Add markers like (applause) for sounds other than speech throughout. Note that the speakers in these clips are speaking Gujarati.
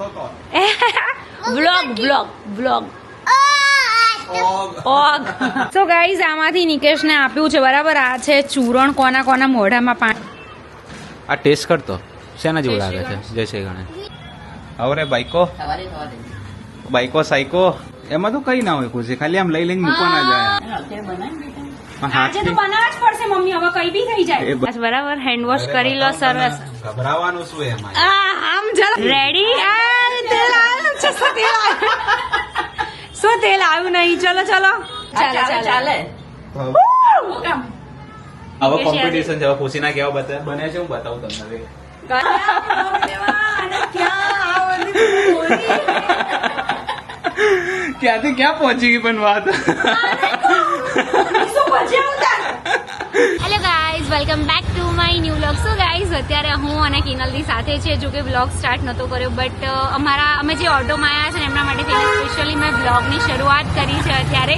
વ્લોગ વ્લોગ વ્લોગ ઓગ સો ગાઈઝ આમાંથી નિકેશને આપ્યું છે બરાબર? આ છે ચૂરણ કોના કોના મોઢામાં પાણી આ ટેસ્ટ કરતો. શેના જેવું લાગે છે? જય શ્રી ગણેશ હવે બાઈકો. બાઈકો સાઈકો. એમાં તો કઈ ના હોય ખુશી. ખાલી આમ લઈ લઈને મૂકવાના જાય. આજે તો બનાવવા જ પડશે મમ્મી. હવે કઈ બી થઈ જાય. બસ બરાબર? હેન્ડ વોશ કરી લો સરસ. ગભરાવાનું શું એમાં? આમ જરા રેડી આ તેલ આવ્યું છે શું તેલ આવ્યું શું તેલ આવ્યું નહીં. ચલો ચલો. ચાલે ચાલે હવે કોમ્પિટિશન છે હવે ખુશીના કેવા બતા બને છે હું બતાવું તમને ક્યાંથી ક્યાં પહોંચી ગઈ પણ વાત? Hello guys welcome back to my new vlog so guys અત્યારે હું અને કિનલની સાથે છે. જો કે વ્લોગ સ્ટાર્ટ નહોતો કર્યો બટ અમારા અમે જે ઓટોમાં આવ્યા છે ને, એમના માટે થઈને સ્પેશિયલી મેં વ્લોગની શરૂઆત કરી છે અત્યારે.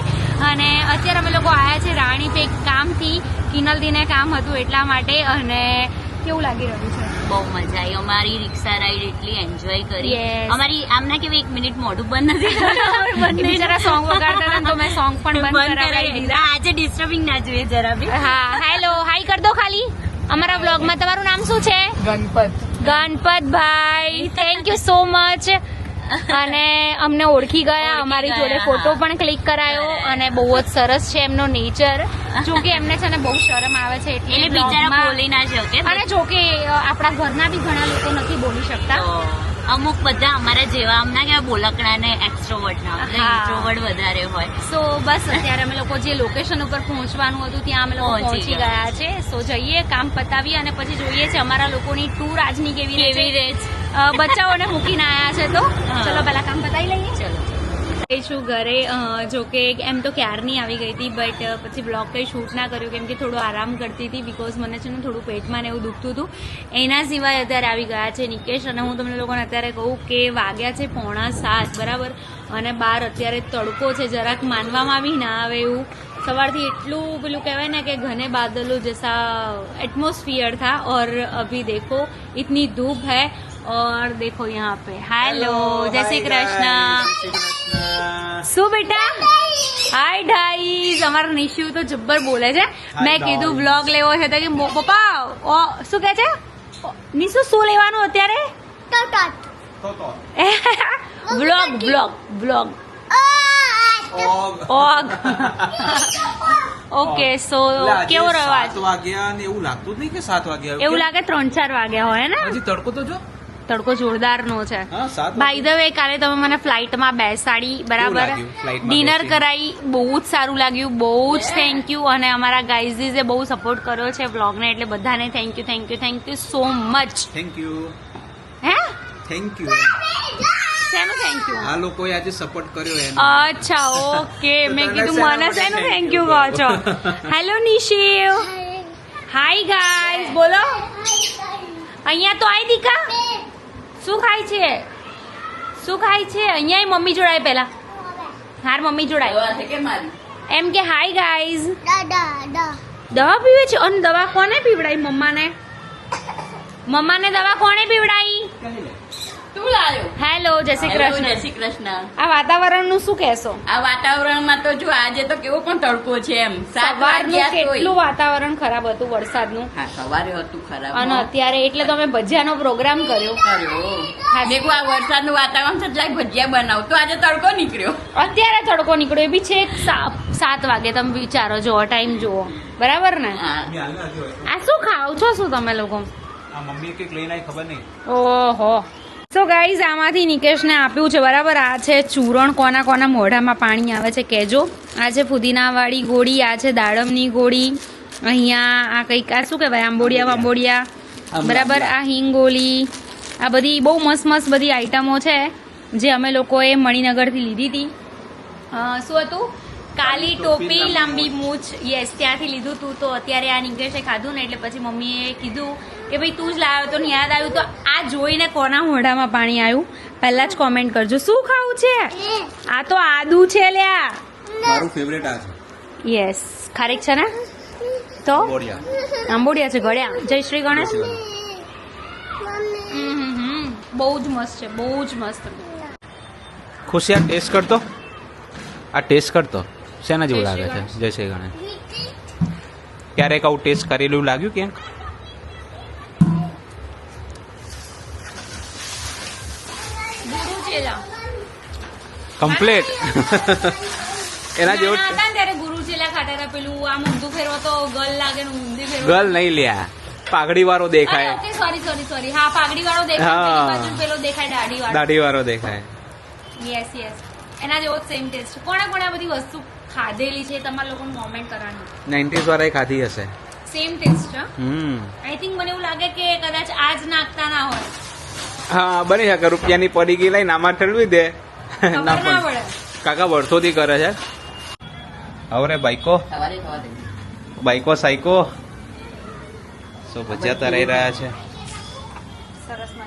અને અત્યારે અમે લોકો આવ્યા છે રાણીપેક કામથી, કિનલદીને કામ હતું એટલા માટે. અને કેવું લાગી રહ્યું છે? બહુ મજા આવી. અમારી રિક્ષા રાઈડ એટલી એન્જોય કરી. અમારી આમ ના કેવું એક મિનિટ મોઢું બંધ નથી બંને જરા સોંગ વગાડતા તો મેં સોંગ પણ બંધ કરાવી દીધા. આજે ડિસ્ટર્બિંગ ના જોઈએ જરા બી. હા હેલો હાઈ કર દો ખાલી. અમારા વ્લોગમાં તમારું નામ શું છે? Ganpat. Ganpatbhai. Thank you so much અને અમને ઓળખી ગયા અમારી જોડે ફોટો પણ ક્લિક કરાયો અને બહુ જ સરસ છે એમનો નેચર જો કે એમને છે ને બહુ શરમ આવે છે એટલે બોલી ના જોકે અને જો કે આપણા ઘરના બી ઘણા લોકો નથી બોલી શકતા. અમુક બધા અમારા જેવા અમના કેવા બોલકડા ને એક્સ્ટ્રોવર્ટ ના ઇન્ટ્રોવર્ટ વધારે હોય. સો બસ અત્યારે અમે લોકો જે લોકેશન ઉપર પહોંચવાનું હતું ત્યાં અમે લોકો પહોંચી ગયા. છે. સો જઈએ કામ પતાવીએ અને પછી જોઈએ છે અમારા લોકોની ટૂર આજની કેવી રહે કેવી છે રહે છે. બચ્ચાઓને મૂકીને આયા છે તો ચલો પહેલા કામ પતાવી લઈએ. ચલો. છું ઘરે જો કે એમ તો ક્યારની આવી ગઈ હતી બટ પછી બ્લોગ કંઈ શૂટ ના કર્યું, કેમ કે થોડો આરામ કરતી હતી બિકોઝ મને છે ને થોડું પેટમાં ને એવું દુખતું હતું. એના સિવાય અત્યારે આવી ગયા છે નિકેશ અને હું તમને લોકોને અત્યારે કહું કે વાગ્યા છે પોણા સાત, બરાબર? અને બહાર અત્યારે તડકો છે, જરાક માનવામાં આવી ના આવે એવું. સવારથી એટલું પેલું કહેવાય ને કે ઘને બાદલો જૈસા એટમોસ્ફિયર થા, ઓર અભી દેખો, ઇતની ધૂપ હૈ और देखो यहाँ पे हेलो जय श्री कृष्ण શું બેટા હાય ડાઈઝ અમારા નિશુ તો જબ્બર બોલે છે મેં કીધું વ્લોગ લેવો છે તો કે મો- પપ્પા ઓ શું કહે છે નિશુ શું લેવાનું અત્યારે vlog vlog vlog ઓગ okay so કેવો રહ્યો આજ વાગ્યા ને એવું લાગતું જ નહીં કે સાત વાગ્યા એવું લાગે ત્રણ ચાર વાગ્યા હોય ને હજી તડકો તો જો તડકો જોરદારનો છે. ભાઈ ધ વે કાલે તમે મને ફ્લાઇટમાં બેસાડી બરાબર? ડિનર કરાવી બહુ જ સારું લાગ્યું બહુ જ થેન્ક યુ અને અમારા ગાઈઝીઝે બહુ સપોર્ટ કર્યો છે વ્લોગને એટલે બધાને thank you thank you thank you so much thank you હે? થેન્ક યુ શેનું થેન્ક યુ આ લોકોએ આજે સપોર્ટ કર્યો એમ અચ્છા ઓકે મેં કીધું મને શેનું થેન્ક યુ કહો? છો હેલો નિશિવ હાય ગાઈઝ બોલો. અહીંયા તો આઈ દીકા? શું ખાય છે? શું ખાય છે? અહીંયા મમ્મી જોડાય પહેલા. હાર મમ્મી જોડાય. એમ કે હાય ગાઈઝ દવા પીવે છે? અને દવા કોને પીવડાવી મમ્માને? મમ્માને દવા કોને લાવ્યો હેલો જય શ્રી જય કૃષ્ણ. શ્રી કૃષ્ણ. આ વાતાવરણનું શું કહેશો? આ વાતાવરણમાં તો જો આજે તો કેવો પણ તડકો છે એમ. સાત સવારનું વાગ્યા કેટલું વાતાવરણ ખરાબ હતું વરસાદનું? હા સવારે હતું ખરાબ અને અત્યારે એટલે તમે ભજીયાનો પ્રોગ્રામ કર્યો. કર્યો. મેં કહ્યું આ વરસાદનું વાતાવરણ છે એટલે ભજીયા બનાવ. તો આજે તડકો નીકળ્યો. અત્યારે તડકો નીકળ્યો એ બી છે સાત વાગે તમે વિચારો જુઓ ટાઈમ જુઓ. બરાબર ને? આ શું ખાવ છો શું તમે લોકો? મમ્મી કંઈક લઈને આવી ખબર નહીં. ઓહો. સો ગાઈઝ આમાંથી નિકેશને આપ્યું છે બરાબર? આ છે ચૂરણ કોના કોના મોઢામાં પાણી આવે છે કહેજો. આ છે ફુદીનાવાળી ગોળી આ છે દાડમની ગોળી. અહીંયા આ કંઈક આ શું કહેવાય? આંબોડિયા વાંબોડિયા. બરાબર? આ હિંગોલી આ બધી બહુ મસ્ત મસ્ત બધી આઈટમો છે જે અમે લોકોએ મણિનગરથી લીધી હતી. શું હતું? કાલી ટોપી લાંબી મૂછ યસ ત્યાંથી લીધું તું તો અત્યારે આ નિકેશે ખાધું ને એટલે પછી મમ્મીએ કીધું કે ભાઈ તું જ લાવ્યો તો યાદ આવ્યું તો આ જોઈને કોના મોઢામાં પાણી આવ્યું? પહેલા જ કોમેન્ટ કરજો. શું ખાવું છે? આ તો આદુ છે લ્યા. મારું ફેવરેટ આ છે. યસ ખારેક છે ને? તો? આંબોડિયા. છે ગળ્યા જય શ્રી ગણેશ. બહુ જ મસ્ત છે બહુ જ મસ્ત. ખુશી આ ટેસ્ટ કરતો? આ ટેસ્ટ કરતો? શેના જેવું લાગે છે? જય શ્રી ગણેશ. ક્યારેક આવું ટેસ્ટ કરેલું લાગ્યું ક્યાંક કમ્પ્લેટ. એના જેવું ગર્લ નહીં લ્યા. પાઘડી વાળો દેખાય. સોરી સોરી સોરી હા પાઘડી વાળો દેખાય. પેલી દેખાય દાઢી વાળો દાઢી વાળો દેખાય. યસ યસ એના જેવો સેમ ટેસ્ટ કોણે કોણે આ બધી વસ્તુ ખાધેલી છે તમારા લોકોને કોમેન્ટ કરવાની. નાઇન્ટીઝ વાળાએ ખાધી હશે. સેમ ટેસ્ટ છે. હમ. આઈ થિંક મને એવું લાગે કે કદાચ આજ નાખતા ના હોય. હા બની શકે. રૂપિયાની પડીકી લઈને આમાં ઠલવી દે. ના પડે. કાકા વર્ષોથી કરે છે. હવે બાઈકો. બાઈકો સાઈકો. સો ભજીયા તરાઈ રહ્યા છે.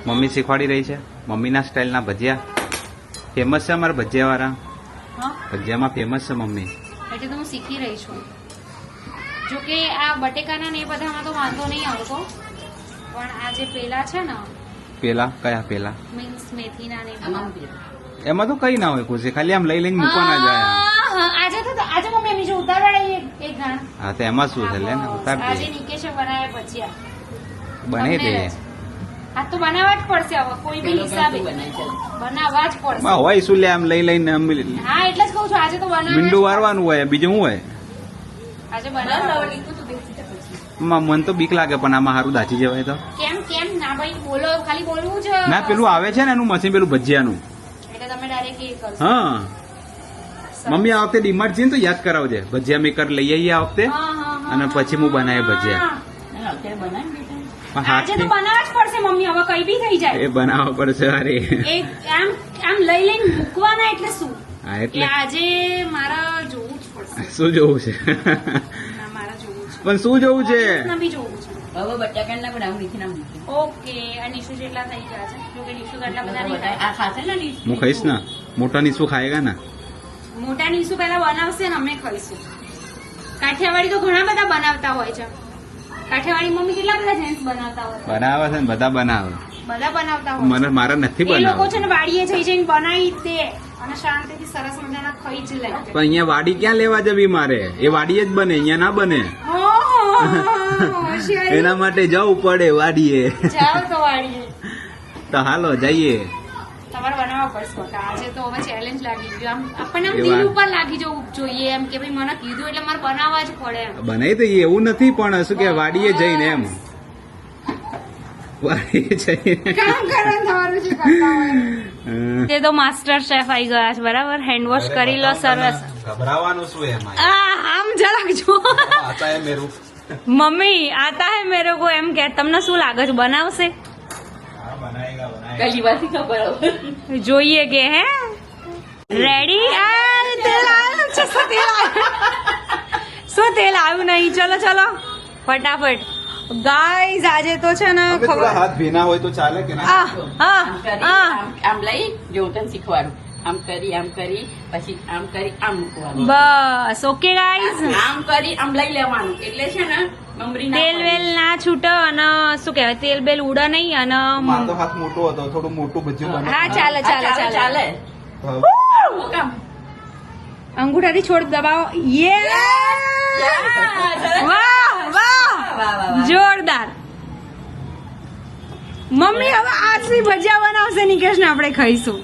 મમ્મી શીખવાડી રહી છે. મમ્મીના સ્ટાઇલના ભજીયા. ફેમસ છે અમારા ભજીયાવાળા? હા. ભજીયામાં ફેમસ છે મમ્મી. એટલે તો હું શીખી રહી છું. જો કે આ બટેકાના ને એ બધામાં તો વાંધો નહીં આવતો. પણ આ જે પેલા છે ને પેલા? કયા પેલા? મીન્સ મેથીના ને. એમાં તો કઈ ના હોય ખુશી ખાલી આમ લઈ લઈને મૂકવાના જાય. આજે તો આજે મમ્મી એમની જો ઉતારવાડા એક ગાણ. હા તો એમાં શું છે? લે ને ઉતાર આજે દે. નિકેશે બનાવ્યા ભજીયા. બને દે તમને તો બનાવવા જ પડશે હવે કોઈ બી હિસાબે. કંકુ બનાય ચાલો. બનાવવા જ પડશે. માં હોય શું લે આમ લઈ લઈને આમ હા એટલે જ કહું છું આજે તો મીંડું વારવાનું હોય બીજું શું હોય? આજે બનાવવા મન તો બીક લાગે પણ આમાં સારું દાચી જવાય તો. કેમ કેમ? ના ભાઈ બોલો ખાલી બોલવું છે ના પેલું આવે છે ને એનું મશીન પેલું ભજીયાનું. એટલે તમે ડાયરેક્ટ એ કરશો. હા. મમ્મી આ વખતે ડીમાર્ટ જઈને તો યાદ કરાવજે. ભજીયા મેકર લઈ આવીએ આ વખતે હા, હા, હા, અને પછી હું બનાવી ભજીયા. આજે તો બનાવવા જ પડશે મમ્મી. હવે કઈ બી થઈ જાય. એ બનાવવા પડશે અરે. આમ આમ લઈ લઈને મૂકવાના એટલે શું? હા એટલે. આજે મારા જોવું જ પડશે. શું જોવું છે? મારા જોવું છે. પણ શું જોવું છે? બી જોવું છે. હવે બટાકા ના બનાવું નીચે મૂકી. ઓકે આ નિશુ જેટલા થઈ ગયા છે. જો કે નિશુ કેટલા બધા નહીં ખાય. આ ખાશે ને? હું ખાઈશ ને? મોટા ની શું ખાયેગા ને? મોટા નિશુ પહેલા બનાવશે ને અમે ખાઈશું. કાઠિયાવાડી તો ઘણા બધા બનાવતા હોય છે. કાઠિયાવાડી મમ્મી કેટલા બધા જેન્ટ્સ બનાવતા હોય? બનાવે છે ને બધા બનાવે. બધા બનાવતા હોય? મને મારા નથી એ લોકો છે ને વાડીએ જઈ જઈને બનાવી જ દે અને શાંતિથી સરસ મજાના ખાઈ જ લે. પણ અહીંયા વાડી ક્યાં લેવા જવી મારે? એ વાડીએ જ બને અહીંયા ના બને. (laughs) એના માટે જવું પડે તો વાડીએ. તો હાલો જઈએ. તમારે બનાવવા આજે તો હવે ચેલેન્જ લાગી ગયું. આમ આપણને આમ દિલ ઉપર લાગી જવું જોઈએ એમ કે ભાઈ મને કીધું એટલે મારે બનાવવા જ પડે એમ. બનાવી દઈએ એવું નથી પણ શું કે વાડીએ જઈને એમ. વાડીએ જઈને. કામ કરવાનું તમારું જે કરતા હોય હમ. તે તો માસ્ટર શેફ આવી ગયા છે બરાબર? હેન્ડ વોશ કરી લો સરસ. ગભરાવાનું શું એમાં આ? આમ જરાક જો આતા હે મેરું. મમ્મી આતા હે મેરે કો એમ કે તમને શું લાગે છે બનાવશે? પહેલી વારથી ખબર. જોઈએ કે હે? રેડી આ તેલ આવ્યું છે શું તેલ આવ્યું? શું તેલ આવ્યું નહીં? ચલો ચલો. ફટાફટ. ગાઈઝ આજે તો છે ને ખબર હાથ ભીના હોય તો ચાલે કે ના? આમ લઈ જો તને શીખવાડું. આમ કરી આમ કરી પછી આમ કરી આમ મૂકવાનું. બસ ઓકે ગાઈઝ આમ કરી આમ લઈ લેવાનું. એટલે છે ના તેલ વેલ ના છૂટે અને શું કહેવાય તેલ બેલ ઉડે નહીં અને મારો હાથ મોટો હતો થોડું મોટું ભજીયું હા ચાલે ચાલે ચાલે ચાલે. અંગૂઠાથી છોડ દબાવો. યે વાહ વાહ! વાહ, વાહ, વાહ. જોરદાર. મમ્મી હવે આજથી ભજીયા બનાવશે નિકેશ ને આપણે ખાઈશું.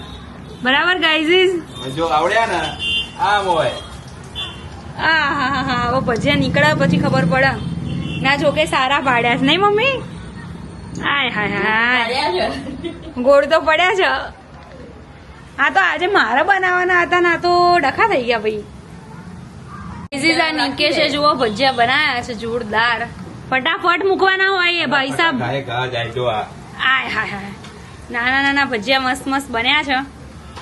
બરાબર ગાઈઝીસ જો આવડ્યા ને આમ હોય. આ હા હા હા. હવે ભજીયા નીકળ્યા પછી ખબર પડે. ના જોકે સારા પાડ્યા છે. નહીં મમ્મી? હાય હાય હાય ગોળ તો પડ્યા છે. આ તો આજે મારા બનાવવાના હતા ના તો ડખા થઈ ગયા ભાઈ. આ નિકેશે જુઓ ભજીયા બનાવ્યા છે જોરદાર. ફટાફટ મૂકવાના હોય એ ભાઈ સાહેબ આય હાય હાય. નાના નાના ભજીયા મસ્ત મસ્ત બન્યા છે.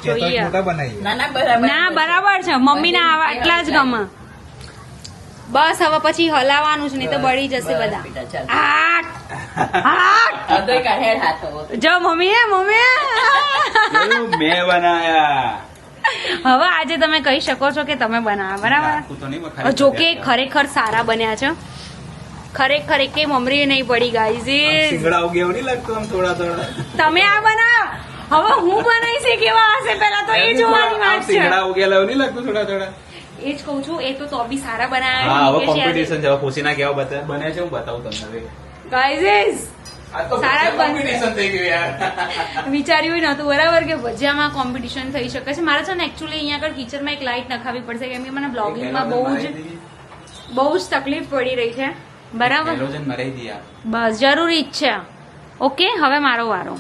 જોઈએ. ના ના બરાબર છે. મમ્મી ના આવા એટલા જ ગમે. બસ હવે પછી હલાવવાનું છે નહીં તો બળી જશે બધા. (laughs) જો મમ્મી હે મમ્મી મેં બનાયા. હવે આજે તમે કહી શકો છો કે તમે બનાવ્યા બરાબર? જો કે ખરેખર સારા બન્યા છે. ખરેખર એક મમરી નહીં પડી ગાઈઝ તમે આ બનાવ. હવે હું બનાવીશ કેવા હશે? પેલા તો એ જોવાની વાત છે. સિંગડા ઉગેલા નહીં લાગતું થોડા થોડા? એ જ કહું છું એ તો તો બી સારા હા હવે કોમ્પિટિશન છે હવે ખુશીના કેવા બતા- બને છે હું બતાવું તમને ગાઈઝ આ સારા કોમ્પિટિશન થઈ ગયું યાર. (laughs) વિચાર્યું નતું બરાબર કે ભજીયામાં કોમ્પિટિશન થઈ શકે છે. મારે છે ને એકચ્યુઅલી અહીંયા આગળ કિચનમાં એક લાઇટ નખાવી પડશે કેમ કે મને બ્લોગિંગમાં બહુ જ બહુ જ તકલીફ પડી રહી છે. બરાબર? બસ જરૂરી જ છે. ઓકે હવે મારો વારો.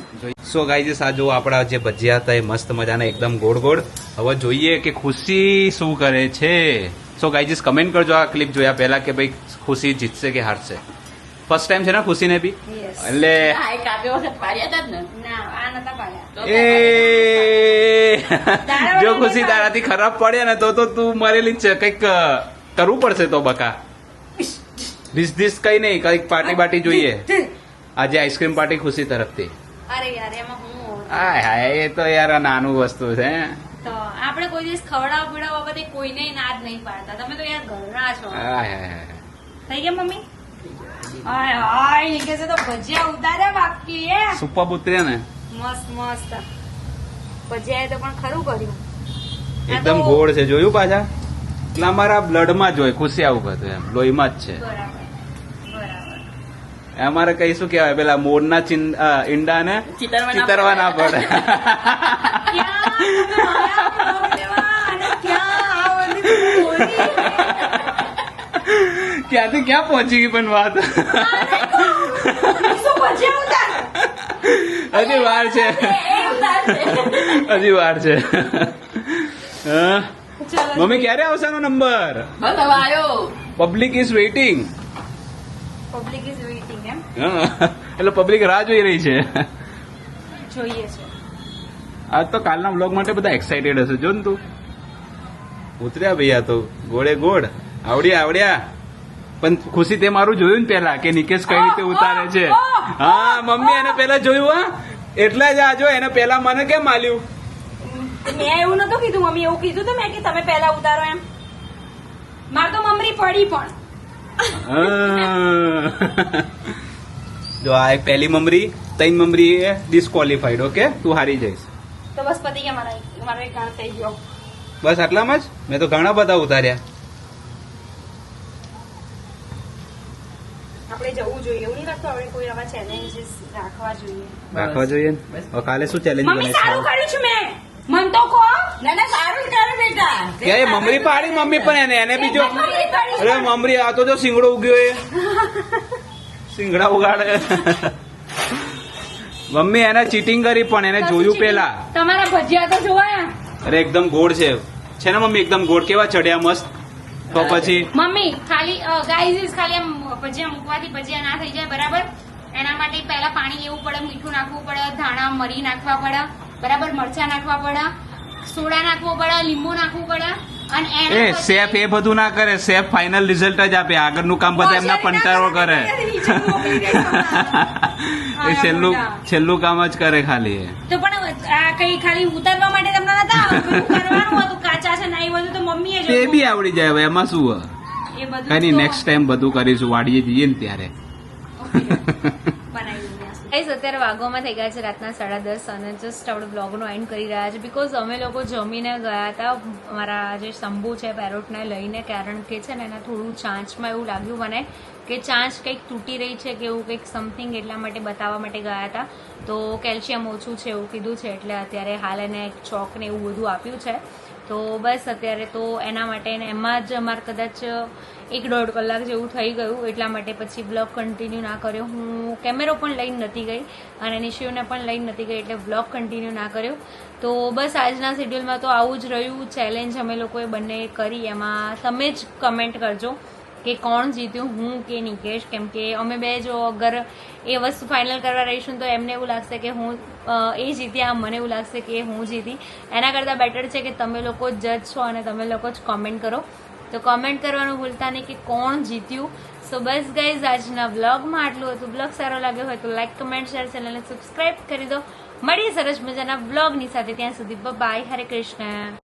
સો ગાઈઝ આ જો આપણા જે ભજીયા હતા એ મસ્ત મજાના એકદમ ગોળ ગોળ. હવે જોઈએ કે ખુશી શું કરે છે. સો ગાઈઝ કમેન્ટ કરજો આ ક્લિપ જોયા પહેલા કે ભાઈ ખુશી જીતશે કે હારશે. ફર્સ્ટ ટાઈમ છે ને ખુશીને બી? એટલે એ જો ખુશી તારાથી ખરાબ પડે ને તો તો તું મરેલી છે કંઈક કરવું પડશે તો બકા. ડીશ ડીશ કઈ નહીં કંઈક પાર્ટી બાટી જોઈએ આજે આઈસ્ક્રીમ પાર્ટી ખુશી તરફથી. અરે યાર એમાં હું હાય હાય એ તો યાર આ નાનું વસ્તુ છે તો આપણે કોઈ દિવસ ખવડાવ પીડાવ બાબતે કોઈને નાદ નહીં પાડતા. તમે તો યાર ઘરના છો. હાય હાય થઈ ગયા મમ્મી? હાય હાય કે છે તો ભજીયા ઉતાર્યા બાકી એ સુપર ઉતર્યા ને? મસ્ત મસ્ત. ભજીયા તો પણ ખરું કર્યું. એકદમ ગોળ છે જોયું પાછા? એટલે અમારા બ્લડમાં જ હોય ખુશી આવું બધું એમ લોહીમાં જ છે. અમારે કઈ શું કહેવાય પેલા મોરના ઈંડા ને ચિતરવા ના પડે? ક્યાંથી ક્યાં પહોંચી ગઈ પણ વાત? હજી વાર છે. હજી વાર છે. હા? મમ્મી ક્યારે આવશે number public is waiting public is એટલે પબ્લિક રાહ જોઈ રહી છે. જોઈએ છે. આજ તો કાલના બ્લોગ માટે બધા એક્સાઇટેડ હશે. જો ને તું. ઉતર્યા ભૈયા તો ગોળે ગોળ. આવડ્યા આવડ્યા. પણ ખુશી તે મારું જોયું ને પેલા કે નિકેશ કઈ રીતે ઉતારે છે. હા મમ્મી એને પેલા જોયું હા. એટલે જ આ જો એને પેલા મને કેમ માલ્યું મેં એવું નતું કીધું મમ્મી એવું કીધું તો મેં કે તમે પેલા ઉતારો એમ. માર તો મમરી પડી પણ. હા. જો આ એક પહેલી મમરી ત્રણ મમરી એ ડિસ્કોલિફાઈડ ઓકે તું હારી જઈશ. તો બસ પતી ગયા મારા મારો એક ગાણ થઈ ગયો. બસ આટલામાં જ? મેં તો ઘણા બધા ઉતાર્યા. આપણે જવું જોઈએ. એવું નહીં લાગતું આપણે કોઈ આવા ચેલેન્જીસ રાખવા જોઈએ. રાખવા જોઈએ ને? કાલે શું ચેલેન્જ મમ્મી સારું કર્યું છે મેં. મન તો કહો. ના ના સારું કરે બેટા. કે મમરી પાડી મમ્મી પણ એને એને બીજો મમરી અરે મમરી આ તો જો સિંગડો ઉગ્યો એ. (laughs) સિંગડા ઉગાડે. મમ્મી એને ચીટિંગ કરી પણ એને જોયું પેલા. તમારા ભજીયા તો જોવાયા. અરે એકદમ ગોળ છે. છે ને મમ્મી એકદમ ગોળ. કેવા ચડ્યા મસ્ત. તો પછી? મમ્મી ખાલી ગાઈઝ ખાલી આમ ભજીયા મૂકવાથી ભજીયા ના થઈ જાય બરાબર? એના માટે પહેલા પાણી લેવું પડે મીઠું નાખવું પડે ધાણા મરી નાખવા પડે બરાબર? મરચા નાખવા પડે સોડા નાખવો પડે લીંબુ નાખવું પડે એ સેફ એ બધું ના કરે. સેફ ફાઇનલ રિઝલ્ટ જ આપે. આગળનું કામ બધા એમના પંટાળો કરે. (laughs) એ છેલ્લું છેલ્લું કામ જ કરે ખાલી એ. તો પણ આ કઈ ખાલી ઉતારવા માટે તમને નતા કરવાનું હતું કાચા છે ના એ બધું તો મમ્મીએ એ બી આવડી જાય હવે એમાં શું? હોય? એ બધું કઈ નેક્સ્ટ ટાઈમ બધું કરીશું. વાડીએ જઈએ ને ત્યારે. (laughs) ગાઈઝ અત્યારે વાગોમાં થઈ ગયા છે રાતના સાડા દસ અને જસ્ટ આપણે બ્લોગનો એન્ડ કરી રહ્યા છે બિકોઝ અમે લોકો જમીને ગયા હતા મારા જે શંભુ છે, પેરોટને લઈને કારણ કે છે ને એના થોડું ચાંચમાં એવું લાગ્યું મને કે ચાંચ કંઈક તૂટી રહી છે કે એવું કંઈક સમથિંગ એટલા માટે બતાવવા માટે ગયા હતા. તો કેલ્શિયમ ઓછું છે એવું કીધું છે, એટલે અત્યારે હાલ એને એક ચોક ને એવું બધું આપ્યું છે. તો બસ અત્યારે તો એના માટે એમાં જ અમારે કદાચ એક દોઢ કલાક જેવું થઈ ગયું, એટલા માટે પછી બ્લોગ કન્ટિન્યુ ના કર્યો. હું કેમેરો પણ લઈને નથી ગઈ અને નિશિઓને પણ લઈને નથી ગઈ એટલે બ્લોગ કન્ટિન્યુ ના કર્યો. તો બસ આજના શેડ્યુલમાં તો આવું જ રહ્યું. ચેલેન્જ અમે લોકોએ બંને કરી. એમાં તમે જ કમેન્ટ કરજો. કે કોણ જીત્યું, હું કે નિકેશ? કેમ કે અમે બે જો અગર એ વસ્તુ ફાઇનલ કરવા રહીશું તો એમને એવું લાગશે કે હું એ જીત્યા મને એવું લાગશે કે હું જીતી. એના કરતાં બેટર છે કે તમે લોકો જજ છો અને તમે લોકો જ કોમેન્ટ કરો. તો કોમેન્ટ કરવાનું ભૂલતા નહીં કે કોણ જીત્યું. સો બસ ગાઈઝ આજના વ્લોગમાં આટલું હતું. બ્લોગ સારો લાગ્યો હોય તો લાઈક કમેન્ટ શેર ચેનલને સબસ્ક્રાઈબ કરી દો. મળીએ સરસ મજાના વ્લોગની સાથે. ત્યાં સુધી બાય હરે કૃષ્ણ